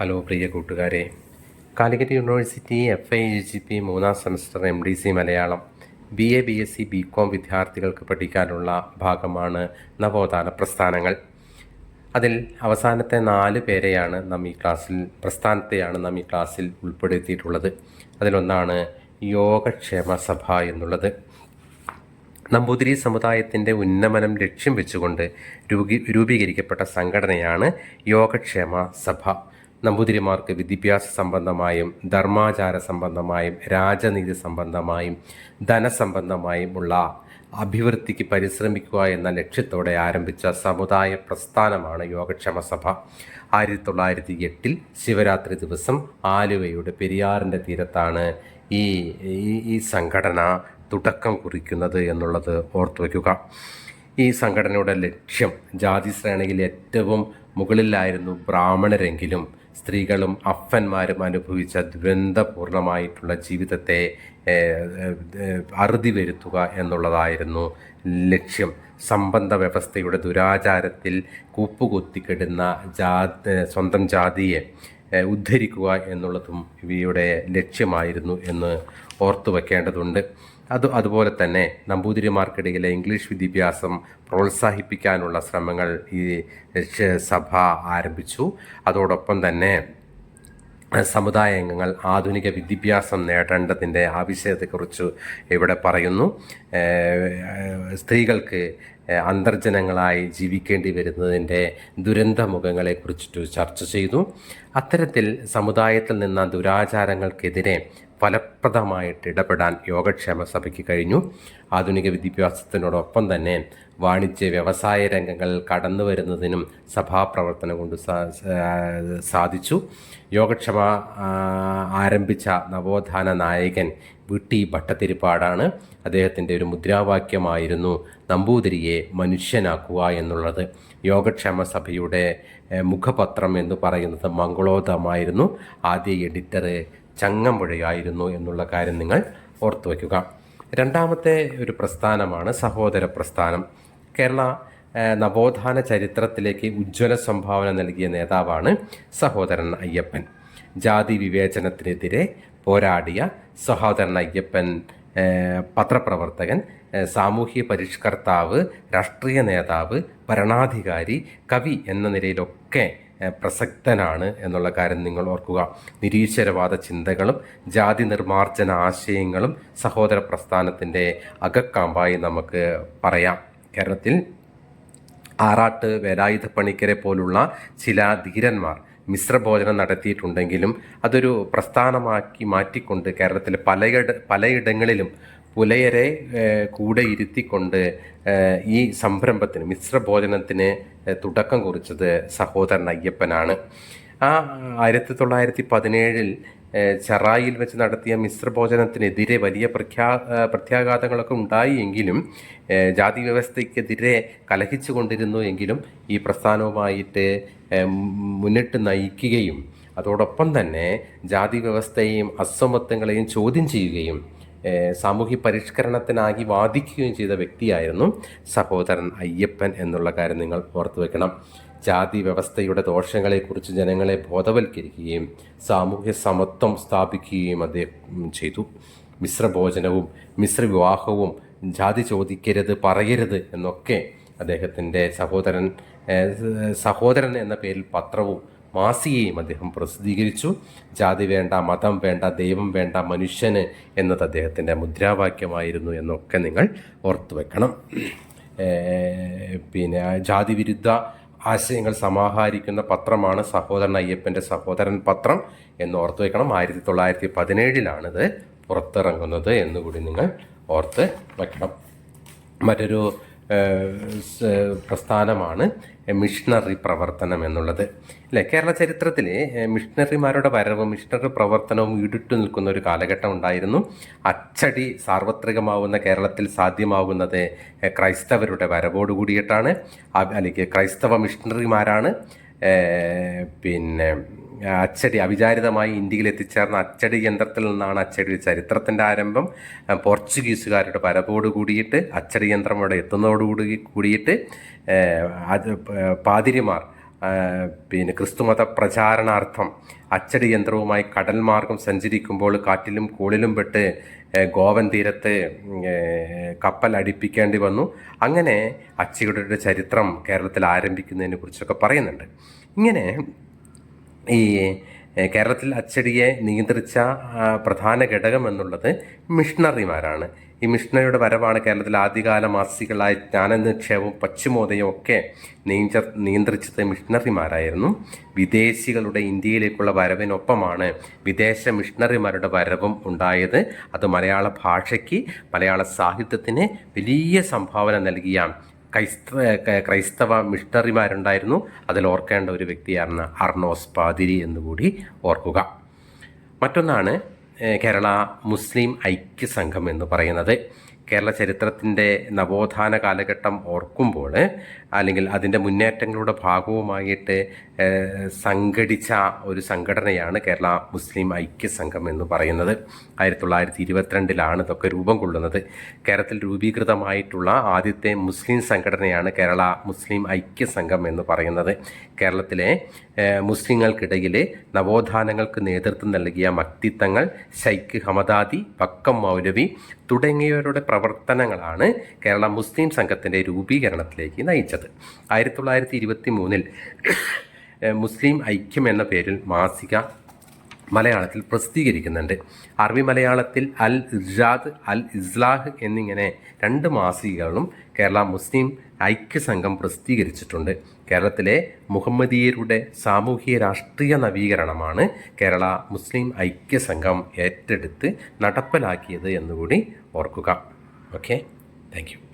Hello പ്രിയ കൂട്ടുകാരെ. Calicut university F I U G P മൂന്നാം semester M D C Malayalam B A B S C B com വിദ്യാർത്ഥികൾക്ക് പഠിക്കാനുള്ള ഭാഗമാണ് നവോത്ഥാന പ്രസ്ഥാനങ്ങൾ. അതിൽ അവസാനത്തെ നാല് പേരെയാണ് നാം ഈ ക്ലാസ്സിൽ പ്രസ്ഥാനത്തെയാണ് നാം ഈ ക്ലാസ്സിൽ ഉൾപ്പെടുത്തിയിട്ടുള്ളത്. അതിലൊന്നാണ് യോഗക്ഷേമ സഭ എന്നുള്ളത്. നമ്പൂതിരി സമുദായത്തിന്റെ ഉന്നമനം ലക്ഷ്യം വെച്ചുകൊണ്ട് രൂപീ രൂപീകരിക്കപ്പെട്ട സംഘടനയാണ് യോഗക്ഷേമ സഭ. നമ്പൂതിരിമാർക്ക് വിദ്യാഭ്യാസ സംബന്ധമായും ധർമാചാര സംബന്ധമായും രാജനീതി സംബന്ധമായും ധനസംബന്ധമായും ഉള്ള അഭിവൃദ്ധിക്ക് പരിശ്രമിക്കുക എന്ന ലക്ഷ്യത്തോടെ ആരംഭിച്ച സമുദായ പ്രസ്ഥാനമാണ് യോഗക്ഷേമ സഭ. ആയിരത്തി തൊള്ളായിരത്തി എട്ടിൽ ശിവരാത്രി ദിവസം ആലുവയുടെ പെരിയാറിന്റെ തീരത്താണ് ഈ ഈ- സംഘടന തുടക്കം കുറിക്കുന്നത് എന്നുള്ളത് ഓർത്തു വയ്ക്കുക. ഈ സംഘടനയുടെ ലക്ഷ്യം ജാതി ശ്രേണിയിൽ ഏറ്റവും മുകളിലായിരുന്നു ബ്രാഹ്മണരെങ്കിലും സ്ത്രീകളും അപ്പന്മാരും അനുഭവിച്ച ദുരന്തപൂർണമായിട്ടുള്ള ജീവിതത്തെ അറുതി വരുത്തുക എന്നുള്ളതായിരുന്നു ലക്ഷ്യം. സംബന്ധ വ്യവസ്ഥയുടെ ദുരാചാരത്തിൽ കൂപ്പുകുത്തിക്കിടുന്ന ജാ സ്വന്തം ജാതിയെ ഉദ്ധരിക്കുക എന്നുള്ളതും ഇവയുടെ ലക്ഷ്യമായിരുന്നു എന്ന് ഓർത്തു വയ്ക്കേണ്ടതുണ്ട് അത് അതുപോലെ തന്നെ നമ്പൂതിരിമാർക്കിടയിലെ ഇംഗ്ലീഷ് വിദ്യാഭ്യാസം പ്രോത്സാഹിപ്പിക്കാനുള്ള ശ്രമങ്ങൾ ഈ സഭ ആരംഭിച്ചു. അതോടൊപ്പം തന്നെ സമുദായ അംഗങ്ങൾ ആധുനിക വിദ്യാഭ്യാസം നേടേണ്ടതിന്റെ ആവശ്യത്തെക്കുറിച്ച് ഇവിടെ പറയുന്നു. സ്ത്രീകൾക്ക് അന്തർജനങ്ങളായി ജീവിക്കേണ്ടി വരുന്നതിന്റെ ദുരന്തമുഖങ്ങളെക്കുറിച്ചിട്ട് ചർച്ച ചെയ്തു. അത്തരത്തിൽ സമുദായത്തിൽ നിന്ന ദുരാചാരങ്ങൾക്കെതിരെ ഫലപ്രദമായിട്ട് ഇടപെടാൻ യോഗക്ഷേമ സഭയ്ക്ക് കഴിഞ്ഞു. ആധുനിക വിദ്യാഭ്യാസത്തിനോടൊപ്പം തന്നെ വാണിജ്യ വ്യവസായ രംഗങ്ങൾ കടന്നു വരുന്നതിനും സഭാപ്രവർത്തനം കൊണ്ട് സാധിച്ചു. യോഗക്ഷമ ആരംഭിച്ച നവോത്ഥാന നായകൻ വിട്ടി ഭട്ടത്തിരിപ്പാടാണ് അദ്ദേഹത്തിന്റെ ഒരു മുദ്രാവാക്യമായിരുന്നു നമ്പൂതിരിയെ മനുഷ്യനാക്കുക എന്നുള്ളത്. യോഗക്ഷേമ സഭയുടെ മുഖപത്രം എന്ന് പറയുന്നത് മംഗളോദമായിരുന്നു. ആദ്യ എഡിറ്റർ ചങ്ങമ്പുഴയായിരുന്നു എന്നുള്ള കാര്യം നിങ്ങൾ ഓർത്തു വയ്ക്കുക. രണ്ടാമത്തെ ഒരു പ്രസ്ഥാനമാണ് സഹോദര പ്രസ്ഥാനം. കേരള നവോത്ഥാന ചരിത്രത്തിലേക്ക് ഉജ്ജ്വല സംഭാവന നൽകിയ നേതാവാണ് സഹോദരൻ അയ്യപ്പൻ. ജാതി വിവേചനത്തിനെതിരെ പോരാടിയ സഹോദരൻ അയ്യപ്പൻ പത്രപ്രവർത്തകൻ സാമൂഹ്യ പരിഷ്കർത്താവ് രാഷ്ട്രീയ നേതാവ് ഭരണാധികാരി കവി എന്ന നിലയിലൊക്കെ പ്രസക്തനാണ് എന്നുള്ള കാര്യം നിങ്ങൾ ഓർക്കുക. നിരീശ്വരവാദ ചിന്തകളും ജാതി നിർമ്മാർജന ആശയങ്ങളും സഹോദര പ്രസ്ഥാനത്തിന്റെ അകക്കാമ്പായി നമുക്ക് പറയാം. കേരളത്തിൽ ആറാട്ട് വേലായുധ പണിക്കരെ പോലുള്ള ചില ധീരന്മാർ മിശ്രഭോജനം നടത്തിയിട്ടുണ്ടെങ്കിലും അതൊരു പ്രസ്ഥാനമാക്കി മാറ്റിക്കൊണ്ട് കേരളത്തിലെ പലയിട പലയിടങ്ങളിലും പുലയരെ കൂടെ ഇരുത്തിക്കൊണ്ട് ഈ സംരംഭത്തിന് മിശ്രഭോജനത്തിന് തുടക്കം കുറിച്ചത് സഹോദരൻ അയ്യപ്പനാണ്. ആ ആയിരത്തി തൊള്ളായിരത്തി പതിനേഴിൽ ചെറായിൽ വെച്ച് നടത്തിയ മിശ്രഭോജനത്തിനെതിരെ വലിയ പ്രഖ്യാ പ്രത്യാഘാതങ്ങളൊക്കെ ഉണ്ടായി എങ്കിലും ജാതി വ്യവസ്ഥയ്ക്കെതിരെ കലഹിച്ചു കൊണ്ടിരുന്നു എങ്കിലും ഈ പ്രസ്ഥാനവുമായിട്ട് മുന്നിട്ട് നയിക്കുകയും അതോടൊപ്പം തന്നെ ജാതി വ്യവസ്ഥയെയും അസമത്വങ്ങളെയും ചോദ്യം ചെയ്യുകയും സാമൂഹ്യ പരിഷ്കരണത്തിനായി വാദിക്കുകയും ചെയ്ത വ്യക്തിയായിരുന്നു സഹോദരൻ അയ്യപ്പൻ എന്നുള്ള കാര്യം നിങ്ങൾ ഓർത്തു വെക്കണം. ജാതി വ്യവസ്ഥയുടെ ദോഷങ്ങളെക്കുറിച്ച് ജനങ്ങളെ ബോധവൽക്കരിക്കുകയും സാമൂഹ്യ സമത്വം സ്ഥാപിക്കുകയും അദ്ദേഹം ചെയ്തു. മിശ്രഭോജനവും മിശ്രവിവാഹവും ജാതി ചോദിക്കരുത് പറയരുത് എന്നൊക്കെ അദ്ദേഹത്തിന്റെ സഹോദരൻ സഹോദരൻ എന്ന പേരിൽ പത്രവും മാസികയും അദ്ദേഹം പ്രസിദ്ധീകരിച്ചു. ജാതി വേണ്ട മതം വേണ്ട ദൈവം വേണ്ട മനുഷ്യന് എന്നത് അദ്ദേഹത്തിന്റെ മുദ്രാവാക്യമായിരുന്നു എന്നൊക്കെ നിങ്ങൾ ഓർത്തു വെക്കണം. പിന്നെ ജാതി വിരുദ്ധ ആശയങ്ങൾ സമാഹരിക്കുന്ന പത്രമാണ് സഹോദരൻ അയ്യപ്പന്റെ സഹോദരൻ പത്രം എന്ന് ഓർത്തു വെക്കണം. ആയിരത്തി തൊള്ളായിരത്തി പതിനേഴിലാണിത് പുറത്തിറങ്ങുന്നത് എന്നുകൂടി നിങ്ങൾ ഓർത്ത് വെക്കണം. മറ്റൊരു പ്രസ്ഥാനമാണ് മിഷണറി പ്രവർത്തനം എന്നുള്ളത്. അല്ലേ കേരള ചരിത്രത്തിൽ മിഷണറിമാരുടെ വരവും മിഷണറി പ്രവർത്തനവും ഈടിട്ടു നിൽക്കുന്ന ഒരു കാലഘട്ടം ഉണ്ടായിരുന്നു. അച്ചടി സാർവത്രികമാവുന്ന കേരളത്തിൽ സാധ്യമാവുന്നത് ക്രൈസ്തവരുടെ വരവോട് കൂടിയിട്ടാണ്. അല്ലെങ്കിൽ ക്രൈസ്തവ മിഷണറിമാരാണ് പിന്നെ അച്ചടി അവിചാരിതമായി ഇന്ത്യയിൽ എത്തിച്ചേർന്ന അച്ചടി യന്ത്രത്തിൽ നിന്നാണ് അച്ചടി ചരിത്രത്തിന്റെ ആരംഭം പോർച്ചുഗീസുകാരുടെ പരപ്പോട് കൂടിയിട്ട് അച്ചടി യന്ത്രം ഇവിടെ എത്തുന്നതോടുകൂടി കൂടിയിട്ട് പാതിരിമാർ പിന്നെ ക്രിസ്തുമത പ്രചാരണാർത്ഥം അച്ചടി യന്ത്രവുമായി കടൽ മാർഗം സഞ്ചരിക്കുമ്പോൾ കാറ്റിലും കൂളിലും പെട്ട് ഗോവൻ തീരത്തെ കപ്പൽ അടിപ്പിക്കേണ്ടി വന്നു. അങ്ങനെ അച്ചടിയുടെ ചരിത്രം കേരളത്തിൽ ആരംഭിക്കുന്നതിനെ കുറിച്ചൊക്കെ പറയുന്നുണ്ട്. ഇങ്ങനെ ഈ കേരളത്തിൽ അച്ചടിയെ നിയന്ത്രിച്ച പ്രധാന ഘടകം എന്നുള്ളത് മിഷണറിമാരാണ്. ഈ മിഷണറിയുടെ വരവാണ് കേരളത്തിൽ ആദ്യകാല മാസികളായ ജ്ഞാനനിക്ഷേപവും പശ്ചിമോദയവും ഒക്കെ നിയന്ത്ര നിയന്ത്രിച്ചത് മിഷണറിമാരായിരുന്നു. വിദേശികളുടെ ഇന്ത്യയിലേക്കുള്ള വരവിനൊപ്പമാണ് വിദേശ മിഷണറിമാരുടെ വരവും ഉണ്ടായത്. അത് മലയാള ഭാഷയ്ക്ക് മലയാള സാഹിത്യത്തിന് വലിയ സംഭാവന നൽകിയ ക്രൈസ്ത ക- ക്രൈസ്തവ മിഷണറിമാരുണ്ടായിരുന്നു. അതിൽ ഓർക്കേണ്ട ഒരു വ്യക്തിയാണ് അർണോസ് പാതിരി എന്നുകൂടി ഓർക്കുക. മറ്റൊന്നാണ് കേരള മുസ്ലിം ഐക്യ സംഘം എന്ന് പറയുന്നത്. കേരള ചരിത്രത്തിന്റെ നവോത്ഥാന കാലഘട്ടം ഓർക്കുമ്പോൾ അല്ലെങ്കിൽ അതിന്റെ മുന്നേറ്റങ്ങളുടെ ഭാഗവുമായിട്ട് സംഘടിച്ച ഒരു സംഘടനയാണ് കേരള മുസ്ലിം ഐക്യ സംഘം എന്ന് പറയുന്നത്. ആയിരത്തി തൊള്ളായിരത്തി ഇരുപത്തിരണ്ടിലാണ് ഇതൊക്കെ രൂപം കൊള്ളുന്നത്. കേരളത്തിൽ രൂപീകൃതമായിട്ടുള്ള ആദ്യത്തെ മുസ്ലിം സംഘടനയാണ് കേരള മുസ്ലിം ഐക്യ സംഘം എന്ന് പറയുന്നത്. കേരളത്തിലെ മുസ്ലിങ്ങൾക്കിടയിലെ നവോത്ഥാനങ്ങൾക്ക് നേതൃത്വം നൽകിയ മക്തിത്വങ്ങൾ ശൈഖ് ഹമദാദി പക്കം മൗലവി തുടങ്ങിയവരുടെ പ്രവർത്തനങ്ങളാണ് കേരള മുസ്ലിം സംഘത്തിന്റെ രൂപീകരണത്തിലേക്ക് നയിച്ചത്. ആയിരത്തി തൊള്ളായിരത്തി ഇരുപത്തി മൂന്നിൽ മുസ്ലിം ഐക്യം എന്ന പേരിൽ മാസിക മലയാളത്തിൽ പ്രസിദ്ധീകരിക്കുന്നുണ്ട്. അറബി മലയാളത്തിൽ അൽ ഇർജാദ് അൽ ഇസ്ലാഹ് എന്നിങ്ങനെ രണ്ട് മാസികകളും കേരള മുസ്ലിം ഐക്യസംഘം പ്രസിദ്ധീകരിച്ചിട്ടുണ്ട്. കേരളത്തിലെ മുഹമ്മദീയരുടെ സാമൂഹിക രാഷ്ട്രീയ നവീകരണമാണ് കേരള മുസ്ലിം ഐക്യസംഘം ഏറ്റെടുത്ത് നടപ്പിലാക്കിയത് എന്നുകൂടി ഓർക്കുക. ഓക്കെ? താങ്ക്